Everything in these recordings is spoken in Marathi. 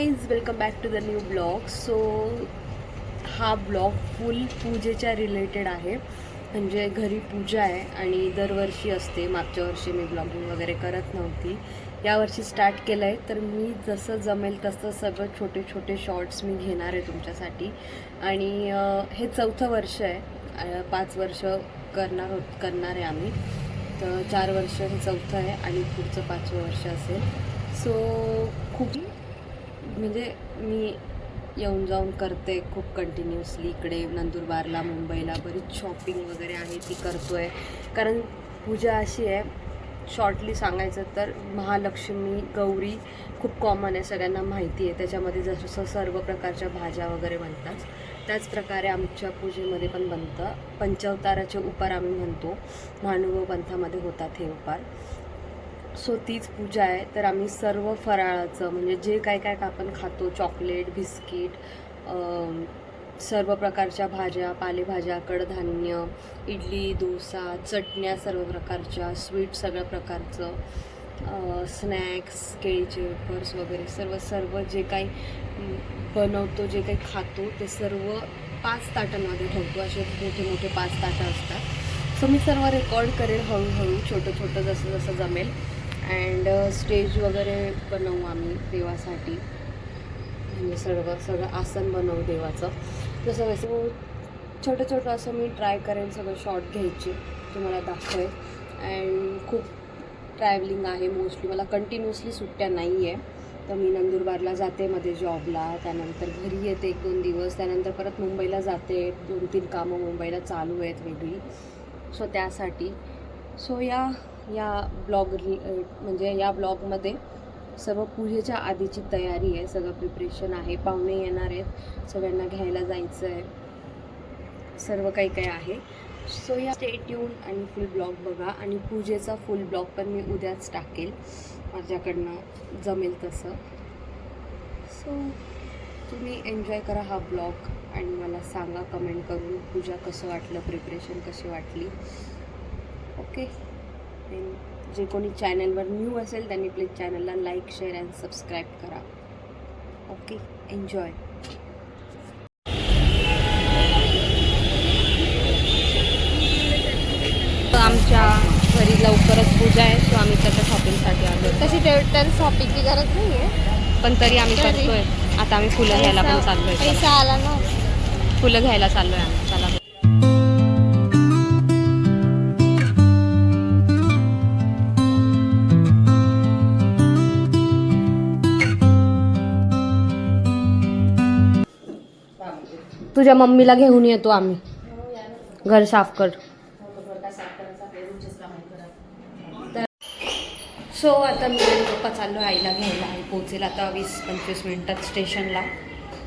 Guys welcome back to the new blog so हा ब्लॉग फुल पूजेच्या रिलेटेड आहे. म्हणजे घरी पूजा आहे आणि दरवर्षी असते. मागच्या वर्षी मी ब्लॉगिंग वगैरे करत नव्हती. यावर्षी स्टार्ट केलं आहे तर मी जसं जमेल तसं सगळं छोटे छोटे शॉर्ट्स मी घेणार आहे तुमच्यासाठी. आणि हे चौथं वर्ष आहे. पाच वर्ष करणार करणार आहे आम्ही. तर चार वर्ष हे चौथं आहे आणि पुढचं पाचवं वर्ष असेल. सो खूप म्हणजे मी येऊन जाऊन करते खूप कंटिन्युअसली इकडे नंदुरबारला मुंबईला बरीच शॉपिंग वगैरे आहे ती करतो आहे कारण पूजा अशी आहे शॉर्टली सांगायचं तर महालक्ष्मी गौरी खूप कॉमन आहे सगळ्यांना माहिती आहे. त्याच्यामध्ये जसं सर्व प्रकारच्या भाज्या वगैरे बनतात. त्याचप्रकारे आमच्या पूजेमध्ये पण बनतं. पंचवताराचे उपार आम्ही म्हणतो. महानुभव पंथामध्ये होतात हे उपार सो तीच पूजा आहे तर आम्ही सर्व फराळाचं म्हणजे जे काय काय आपण खातो चॉकलेट बिस्किट सर्व प्रकारच्या भाज्या पालेभाज्या कडधान्य इडली डोसा चटण्या सर्व प्रकारच्या स्वीट सगळ्या प्रकारचं स्नॅक्स केळीचे वेफर्स वगैरे सर्व सर्व जे काही बनवतो जे काही खातो ते सर्व पाच ताटांमध्ये ठेवतो. असे मोठे मोठे पाच ताटं असतात. सो मी सर्व रेकॉर्ड करेल हळूहळू छोटं छोटं जसं जसं जमेल. अँड स्टेज uh, वगैरे बनवू आम्ही देवासाठी. म्हणजे सर्व सगळं आसन बनवू देवाचं. जसं कसं हो, छोटं छोटं असं मी ट्राय करेन सगळं शॉर्ट घ्यायचे. तुम्हाला दाखवेल अँड खूप ट्रॅव्हलिंग आहे मोस्टली मला कंटिन्युअसली सुट्ट्या नाही आहे तर मी नंदुरबारला जाते मध्ये जॉबला त्यानंतर घरी येते एक दोन दिवस. त्यानंतर परत मुंबईला जाते. दोन तीन कामं मुंबईला चालू आहेत वेगळी. सो त्यासाठी. सो या या ब्लॉग म्हणजे या ब्लॉगमध्ये सर्व पूजेच्या आधीची तयारी आहे सगळं प्रिपरेशन आहे पाहुणे येणार आहेत सगळ्यांना घ्यायला जायचं आहे सर्व काही काही आहे. सो या स्टे ट्यून आणि फुल ब्लॉग बघा आणि पूजेचा फुल ब्लॉग पण मी उद्याच टाकेल. माझ्याकडनं जमेल तसं. सो तुम्ही एन्जॉय करा हा ब्लॉग आणि मला सांगा कमेंट करून पूजा कसं वाटलं प्रिपरेशन कशी वाटली. ओके देन जे कोणी चॅनलवर न्यू असेल त्यांनी प्लीज चॅनलला लाईक शेअर अँड सबस्क्राईब करा. ओके एन्जॉय आमच्या घरी लवकरच पूजा आहे सो आम्ही त्याच्या शॉपिंगसाठी आलो. तशी तर शॉपिंगची गरज नाही आहे पण तरी आम्ही करतोय आता आम्ही फुलं घ्यायला पण चाललोय. पैसा आला ना. फुलं घ्यायला चाललोय आम्ही. तुझ्या मम्मीला घेऊन येतो आम्ही. घर साफ कर. सो आता मी आणि पप्पा चाललो आईला घ्यायला. आई पोचेल आता वीस पंचवीस मिनिटात स्टेशनला.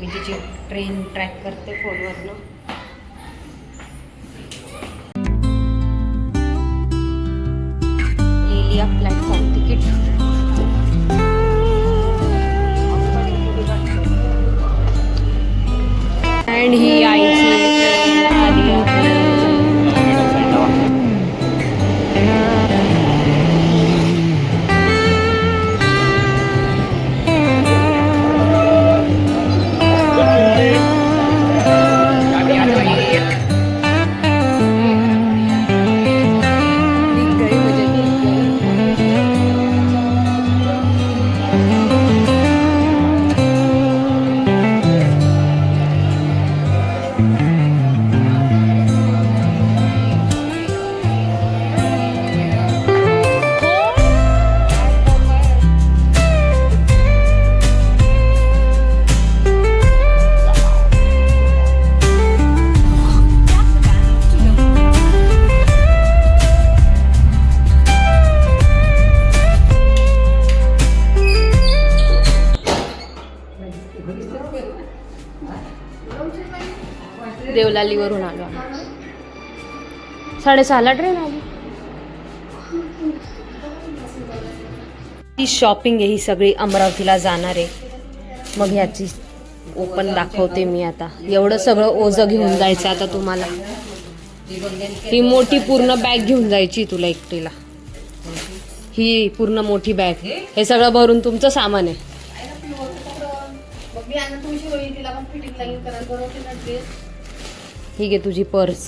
मी तिची ट्रेन ट्रॅक करते फोनवरनं लिहिली अँड ही देवलालीवरून आलो आम्ही. साडेसहाला ट्रेन आली. ही शॉपिंग आहे ही सगळी अमरावतीला जाणार आहे. मग ह्याची ओपन दाखवते मी आता. एवढं सगळं ओझं घेऊन जायचं आता तुम्हाला. ही मोठी पूर्ण बॅग घेऊन जायची तुला एकटीला. ही पूर्ण मोठी बॅग हे सगळं भरून तुमचं सामान आहे. ही घे तुझी पर्स.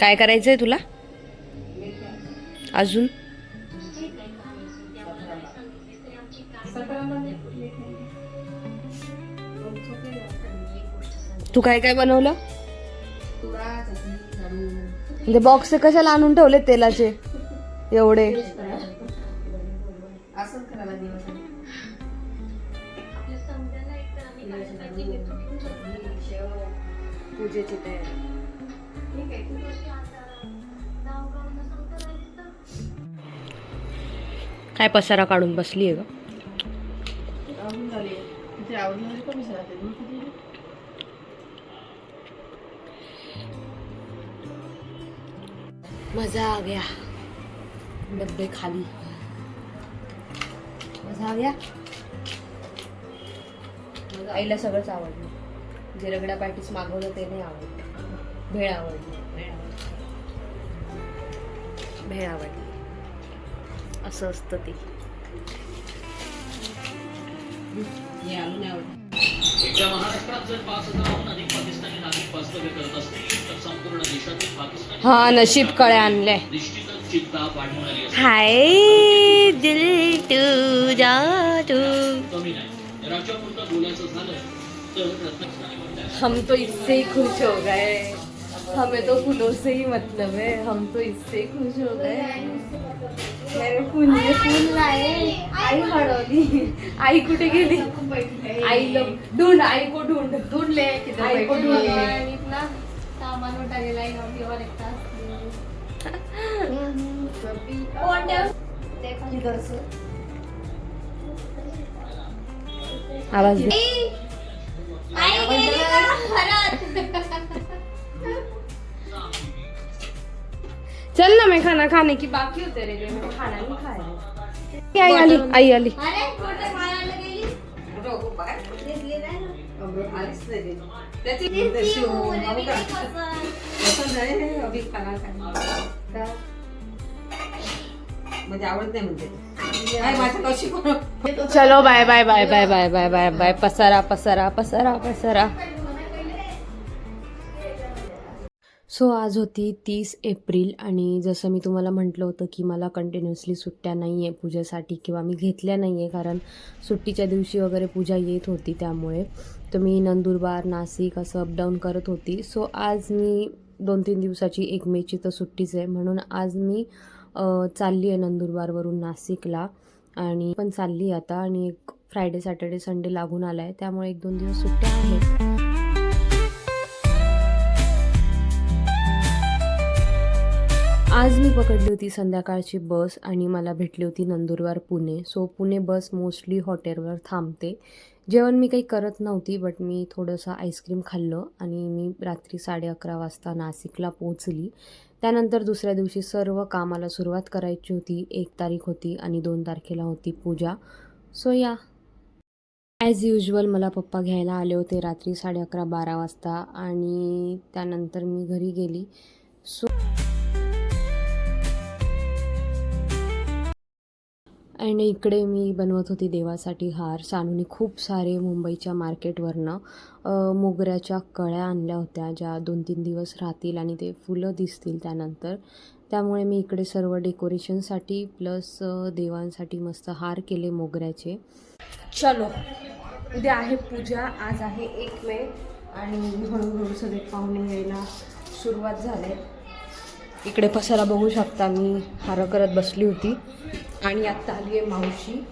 काय करायचं आहे तुला? अजून? तू काय काय बनवलं? म्हणजे बॉक्स कशाला आणून ठेवले तेलाचे? एवढे. पूजेची तयारी. काय पसारा काढून बसली आहे ग मजा आ गया डब्बे खाली मजा आ गया माझं आईला सगळंच आवडलं जे रगडा पॅटीस मागवलं ते नाही आवडलं भेळ आवडली भेळ आवडली असं असतं ते एका महाराष्ट्रात जर पाच हजाराहून अधिक पाकिस्तानी नागरिक वास्तव्य करत असतील तर संपूर्ण देशात हा नशीब कळे असेल हाय दिल तू तर रत्नागिरी हम तो इससे ही खुश हो गए. हमें तो फूलों से ही मतलब है. हम तो इससे ही खुश हो गए. मैंने फूल फूल लाए. आई हळवली आई कुठे गेली? आई ढूंढ आई को ढूंढ. ढूंढ ले आई को ढूंढ. सामान उठालेला आहे नवरीवर एक तास आवाज दे. चल ना मैं खाना खाने की बाकी होते रे. मैं खाना नहीं खाया आई आली आई आली. अरे मारायला म्हणजे आवडत नाही म्हणते. चलो bye bye bye bye bye bye bye bye पसारा पसारा पसारा पसारा. सो आज होती तीस एप्रिल आणि जसं मी तुम्हाला म्हटलं होतं की मला कंटिन्युअसली सुट्ट्या नाही आहे पूजेसाठी किंवा मी घेतल्या नाही आहे कारण सुट्टीच्या दिवशी वगैरे पूजा येत होती त्यामुळे. तर मी नंदुरबार नाशिक असं अपडाऊन करत होती. सो आज मी दोन तीन दिवसाची एक मेची तर सुट्टीच आहे. म्हणून आज मी चालली आहे नंदुरबारवरून नाशिकला. आणि पण चालली आता. आणि एक फ्रायडे सॅटर्डे संडे लागून आला आहे त्यामुळे एक दोन दिवस सुट्ट्या आहेत. आज मी पकडली होती संध्याकाळची बस आणि मला भेटली होती नंदुरबार पुणे. सो पुणे बस मोस्टली हॉटेलवर थांबते. जेवण मी काही करत नव्हती बट मी थोडंसं आईस्क्रीम खाल्लं आणि मी रात्री साडे अकरा वाजता नाशिकला पोचली त्यानंतर दुसऱ्या दिवशी सर्व कामाला सुरुवात करायची होती. एक तारीख होती आणि दोन तारखेला होती पूजा. सो या ॲज युजल मला पप्पा घ्यायला आले होते रात्री साडे अकरा बारा वाजता आणि त्यानंतर मी घरी गेली. सो आणि इकडे मी बनवत होती देवासाठी हार. सानूने खूप सारे मुंबईच्या मार्केटवरनं मोगऱ्याच्या कळ्या आणल्या होत्या ज्या दोन तीन दिवस राहतील आणि ते फुलं दिसतील त्यानंतर. त्यामुळे मी इकडे सर्व डेकोरेशनसाठी प्लस देवांसाठी मस्त हार केले मोगऱ्याचे. चलो उद्या आहे पूजा आज आहे एक मे आणि हळूहळू सगळे पाहुणे यायला सुरुवात झाले. इकडे पसारा बघू शकता मी. हार करत बसली होती. आणि आत्ता आली आहे मावशी.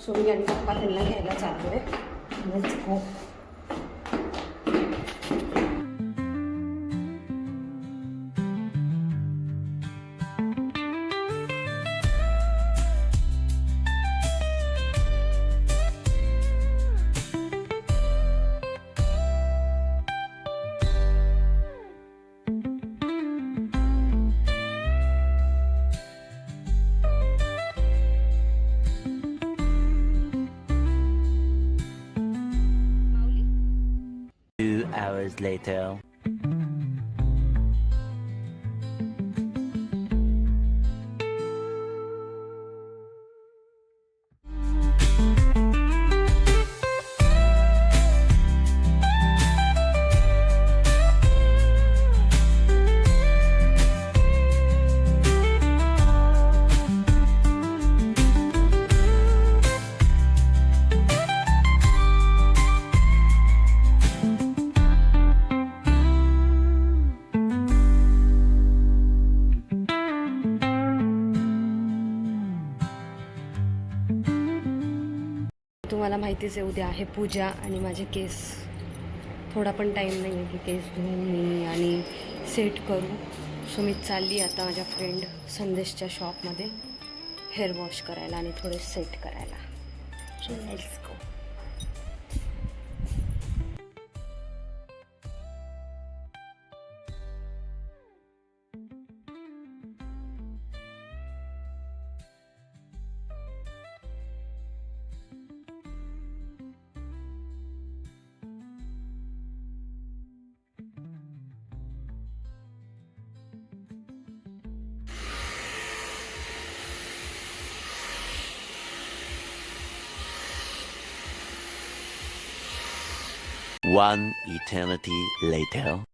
सो मी आणि पप्पा त्यांना घ्यायला चाललो आहे हो later. तुम्हाला आहे उद्या आहे पूजा आणि माझे केस. थोडा पण टाईम नाही आहे की केस धुवून मी आणि सेट करू. सो मी चालली आता माझ्या फ्रेंड संदेशच्या शॉपमध्ये हेअर वॉश करायला आणि थोडे सेट करायला. Let's One eternity later.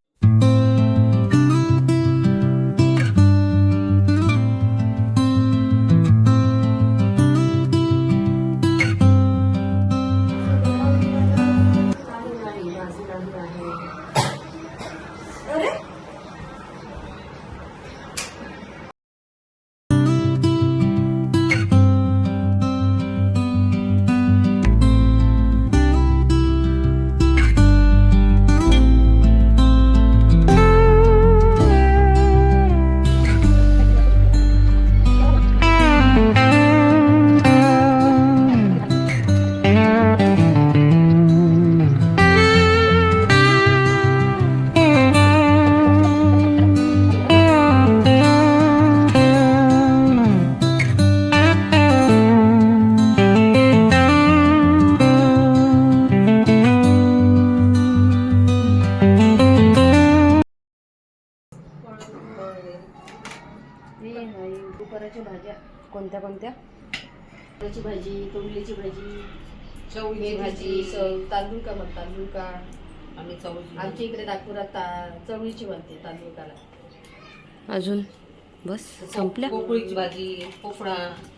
दुपाराच्या भाज्या कोणत्या कोणत्या? ची भाजी तोंडलीची भाजी चवळीची भाजी. भाजी. तांदूळ का मग तांदूळ का? आम्ही चवळी आमच्या इकडे नागपुरात ता- चवळीची बनते तांदूळ काला अजून? बस संपल्या? पोपळीची भाजी पोपळा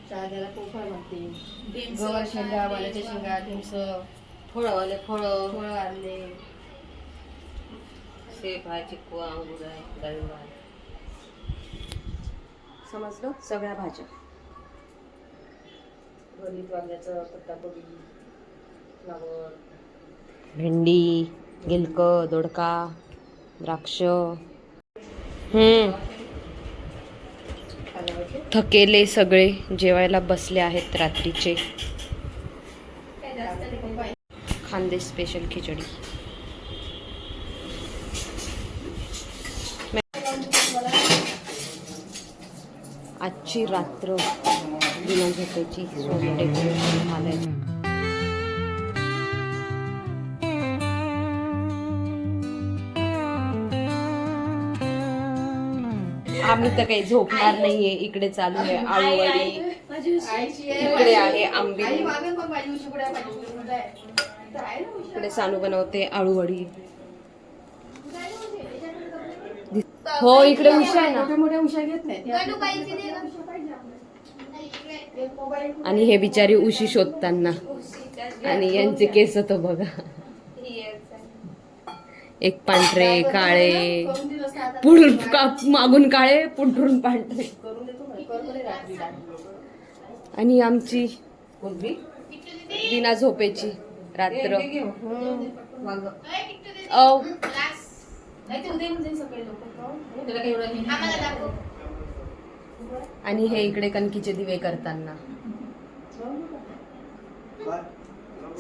त्याला पोफळ म्हणते गवार शेंगा वाल्याच्या शेंगा ढिंस फळवाले फळं. फळं आणले. सेब आहे चिक्कू आहे, अंगूर आहे डाळिंब आहे. समजलं? सगळ्या भाज्या. गणित वांग्याचं पत्ताकोबी फ्लावर. भेंडी गिलक दोडका द्राक्ष. हम्म. थकेले सगळे जेवायला बसले आहेत रात्रीचे. खानदेश स्पेशल खिचडी. आजची रात्र बिना झोपेची डेकोरेशन आम्ही तर काही झोपणार नाहीये इकडे चालू आहे आळूवडी. इकडे आहे आंबे इकडे सानू बनवते आळूवडी. हो इकडे उषा आहे ना. मोठ्या उशा घेत नाही आणि हे बिचारी उशी शोधताना. आणि यांचे केस तर बघा. एक पांढरे काळे. पुढून का- मागून काळे पुढून पांढरे. आणि आमची बिना झोपेची रात्र. नाही ते उद्या येऊन जाईल सकाळी लवकर. त्याला काही एवढं नाही. आणि हे इकडे कणकीचे दिवे करताना.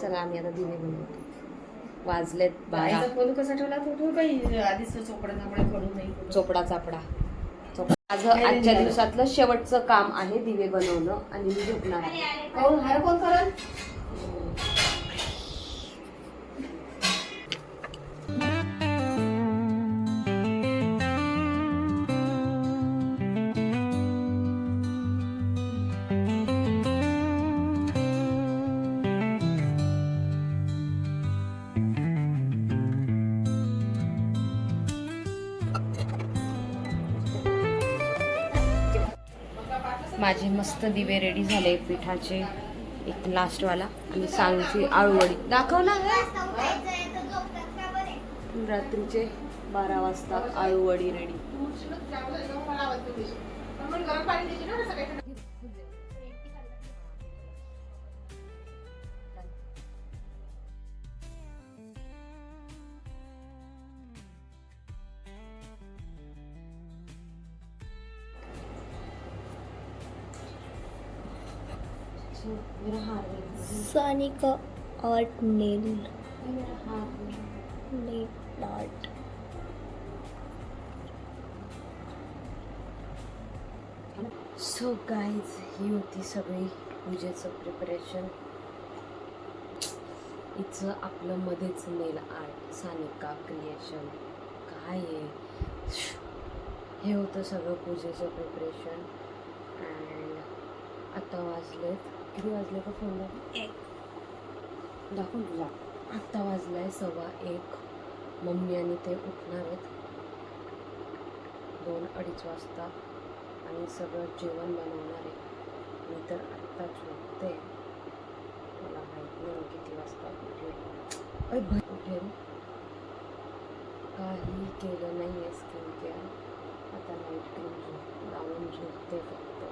चला आम्ही आता दिवे बनवतो. वाजलेत बारा. फोन कसा ठेवला तो? ठेव काही आधीच चोपडा नापडा पडू नाही चोपडा चापडा. चोपडा. माझं आजच्या दिवसातलं शेवटचं काम आहे दिवे बनवणं आणि मी झोपणार आहे. हार कोण करल माझे मस्त दिवे रेडी झाले पिठाचे एक लास्टवाला आणि सांगची आळूवडी. दाखव ना रात्रीचे बारा वाजता aluvadi ready Sanika art nail nail art so guys ही होती सगळी पूजेचं प्रिपरेशन हिचं आपलं मध्येच नेल आर्ट सानिका क्रिएशन काय आहे? हे होतं सगळं पूजेचं प्रिपरेशन अँड आता वाजलेत. किती वाजले का फोन दाखव दाखवून तुझा आत्ता वाजलाय सव्वा एक. मम्मी आणि ते उठणार आहेत. दोन अडीच वाजता आणि सगळं जेवण बनवणार आहे. मी तर आत्ताच उठते. मला माहीत नाही किती वाजता उठेल. अय भ उठेल काही केलं नाही आहे स्किन केअर आता नाईट क्रीम झोप लावून झोपते फक्त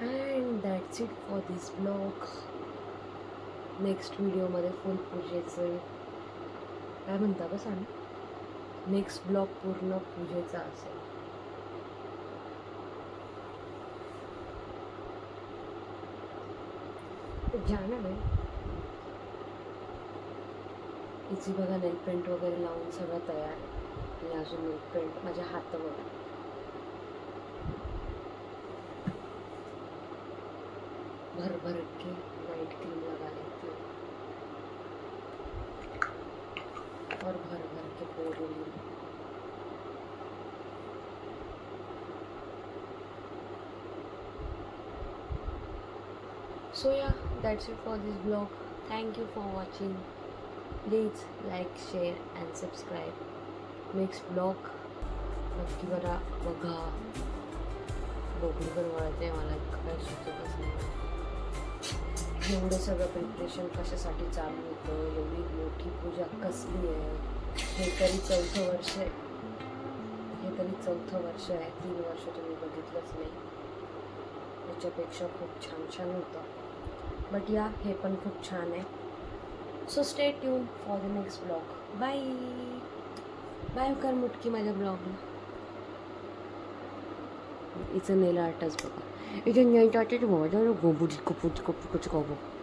and that's it for this blog next व्हिडिओमध्ये फुल पूजेचं काय म्हणता बस सांग नेक्स्ट ब्लॉग पूर्ण पूजेचा असेल. जाणार आहे. इची बघा नेल पेंट वगैरे लावून सगळं तयार आहे. आणि अजून नेल पेंट माझ्या हात बघा भर भर के वाइट क्रीम लगा लेती हूँ। और भर भर के पोर लेती so yeah that's it for this blog thank you for watching please like share and subscribe next blog नक्की बरा बघा बघू करते मला कशाचं कसं एवढं सगळं प्रिपरेशन कशासाठी चालू होतं? एवढी मोठी पूजा कसली आहे? हे तरी चौथं वर्ष आहे. हे तरी चौथं वर्ष आहे. तीन वर्ष तुम्ही बघितलंच नाही. याच्यापेक्षा खूप छान छान होतं. बट या हे पण खूप छान आहे. So stay tune for the next blog bye bye कर मुटकी माझ्या ब्लॉगला 이스넬라 알타즈바가 이제 여기 따뜻히 먹어요. 고부리 고부리 고부리 고부.